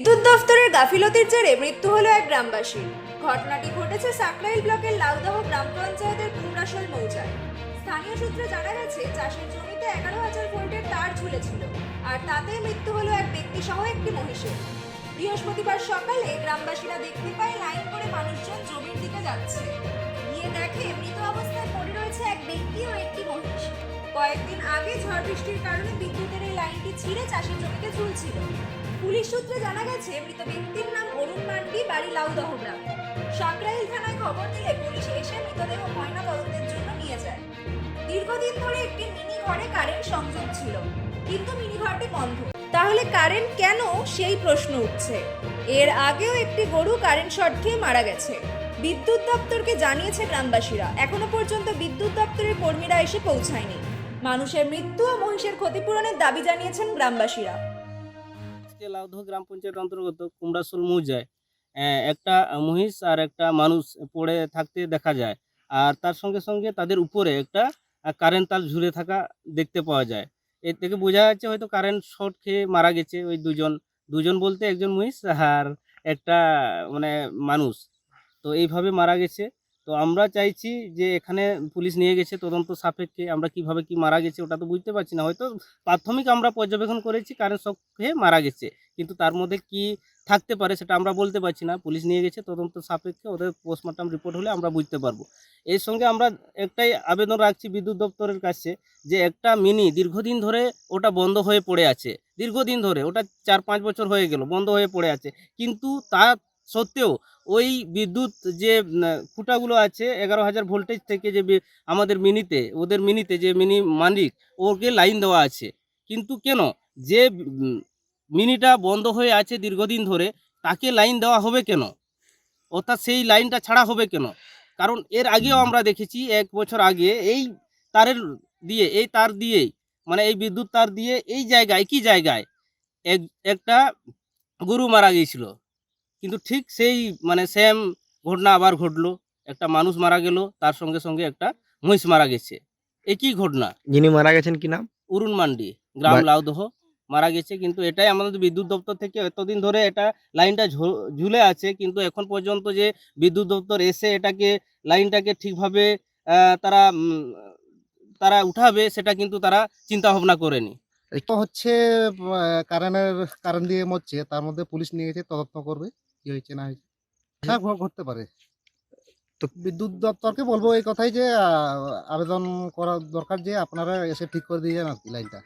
বিদ্যুৎ দফতরের গাফিলতির জেরে মৃত্যু হলো এক গ্রামবাসীর। ঘটনাটি ঘটেছে সাকরাইল ব্লকের লাউদহ গ্রাম পঞ্চায়েতের কুমরাশোল মৌজায়। স্থানীয় সূত্রে জানা গেছে, চাষের জমিতে এগারো হাজার ভোল্টের তার ঝুলেছিল, আর তাতে মৃত্যু হলো এক ব্যক্তি সহ একটি মহিষের। বৃহস্পতিবার সকালে গ্রামবাসীরা দেখতে পায় লাইন করে মানুষজন জমির দিকে যাচ্ছে। গিয়ে দেখে মৃত অবস্থায় পড়ে রয়েছে এক ব্যক্তি ও একটি মহিষ। কয়েকদিন আগে ঝড় বৃষ্টির কারণে এই লাইনটি ছিঁড়ে চাষের জমিতে ঝুলছিল পুলিশ সূত্রে জানা গেছে, মৃত ব্যক্তির নাম অরুণ মান্ডি, বাড়ি লাউদহ গ্রাম সাকরাইল থানায় খবর দিলে পুলিশ এসে মৃতদেহ ময়না তদন্তের জন্য নিয়ে যায়। দীর্ঘদিন ধরে একটি মিনি ঘরে কারেন্ট সংযোগ ছিল, কিন্তু মিনি ঘরটি বন্ধ। তাহলে কারেন্ট কেন সেই প্রশ্ন উঠছে? এর আগেও একটি গরু কারেন্ট শর্ট খেয়ে মারা গেছে। বিদ্যুৎ দপ্তরকে জানিয়েছে গ্রামবাসীরা, এখনও পর্যন্ত বিদ্যুৎ দপ্তরের কর্মীরা এসে পৌঁছায়নি। মানুষের মৃত্যু ও মহিষের ক্ষতিপূরণের দাবি জানিয়েছেন গ্রামবাসীরা। লাউদহ গ্রাম পঞ্চায়েত অন্তর্গত কুমড়াশোল মৌজায় একটা মহিষ আর একটা মানুষ পড়ে থাকতে দেখা যায়। আর তার সঙ্গে সঙ্গে তাদের উপরে একটা কারেন্ট তার ঝুলে থাকা দেখতে পাওয়া যায়। এর থেকে বোঝা যাচ্ছে হয়তো কারেন্ট শর্ট খেয়ে মারা গেছে ওই দুজন। দুজন বলতে একজন মহিষ আর একটা মানে মানুষ। তো এইভাবে মারা গেছে। তো আমরা চাইছি যে এখানে পুলিশ নিয়ে গেছে তদন্ত সাপেক্ষে, আমরা কীভাবে কি মারা গেছে ওটা তো বুঝতে পারছি না। হয়তো প্রাথমিক আমরা পর্যবেক্ষণ করেছি কারেন্ট শক মারা গেছে। কিন্তু তার মধ্যে কি থাকতে পারে সেটা আমরা বলতে পারছি না। পুলিশ নিয়ে গেছে তদন্ত সাপেক্ষে, ওদের পোস্টমর্টম রিপোর্ট হলে আমরা বুঝতে পারব। এর সঙ্গে আমরা একটাই আবেদন রাখছি বিদ্যুৎ দপ্তরের কাছে, যে একটা মিনি দীর্ঘদিন ধরে ওটা বন্ধ হয়ে পড়ে আছে। দীর্ঘদিন ধরে, ওটা চার পাঁচ বছর হয়ে গেল, বন্ধ হয়ে পড়ে আছে। কিন্তু তা সত্ত্বেও ওই বিদ্যুৎ যে খুঁটাগুলো আছে এগারো হাজার ভোল্টেজ থেকে যে আমাদের মিনিতে, ওদের মিনিতে যে মিনি মালিক, ওকে লাইন দেওয়া আছে। কিন্তু কেন? যে মিনিটা বন্ধ হয়ে আছে দীর্ঘদিন ধরে, তাকে লাইন দেওয়া হবে কেন? অর্থাৎ সেই লাইনটা ছাড়া হবে কেন? কারণ এর আগেও আমরা দেখেছি এক বছর আগে এই তারের দিয়ে, এই তার দিয়েই মানে এই বিদ্যুৎ তার দিয়ে এই জায়গায় কি জায়গায় এক, একটা গরু মারা গিয়েছিল। কিন্তু ঠিক সেই মানে সেম ঘটনা আবার ঘটলো। একটা মানুষ মারা গেল তার সঙ্গে সঙ্গে একটা মহিষ মারা গেছে। একই ঘটনা। যিনি মারা গেছেন কি নাম? উরুন মান্ডি গ্রাম লাউদহ মারা গেছে। কিন্তু এটাই আমাদের বিদ্যুৎ দপ্তর থেকে এতদিন ধরে এটা লাইনটা ঝু- ঝুলে আছে। কিন্তু এখন পর্যন্ত যে বিদ্যুৎ দপ্তর এসে এটাকে লাইনটাকে ঠিকভাবে তারা তারা উঠাবে সেটা কিন্তু তারা চিন্তা ভাবনা করেনি। তো হচ্ছে কারেন্টের কারেন্ট দিয়ে মরছে। তার মধ্যে পুলিশ নিয়ে গেছে তদন্ত করবে। কি হয়েছে না হয়েছে? হ্যাঁ। ঘ- ঘটতে পারে। তো বিদ্যুৎ দপ্তরকে বলব এই কথাই যে আবেদন করা দরকার যে আপনারা এসে ঠিক করে দিয়ে যান আর কি লাইনটা।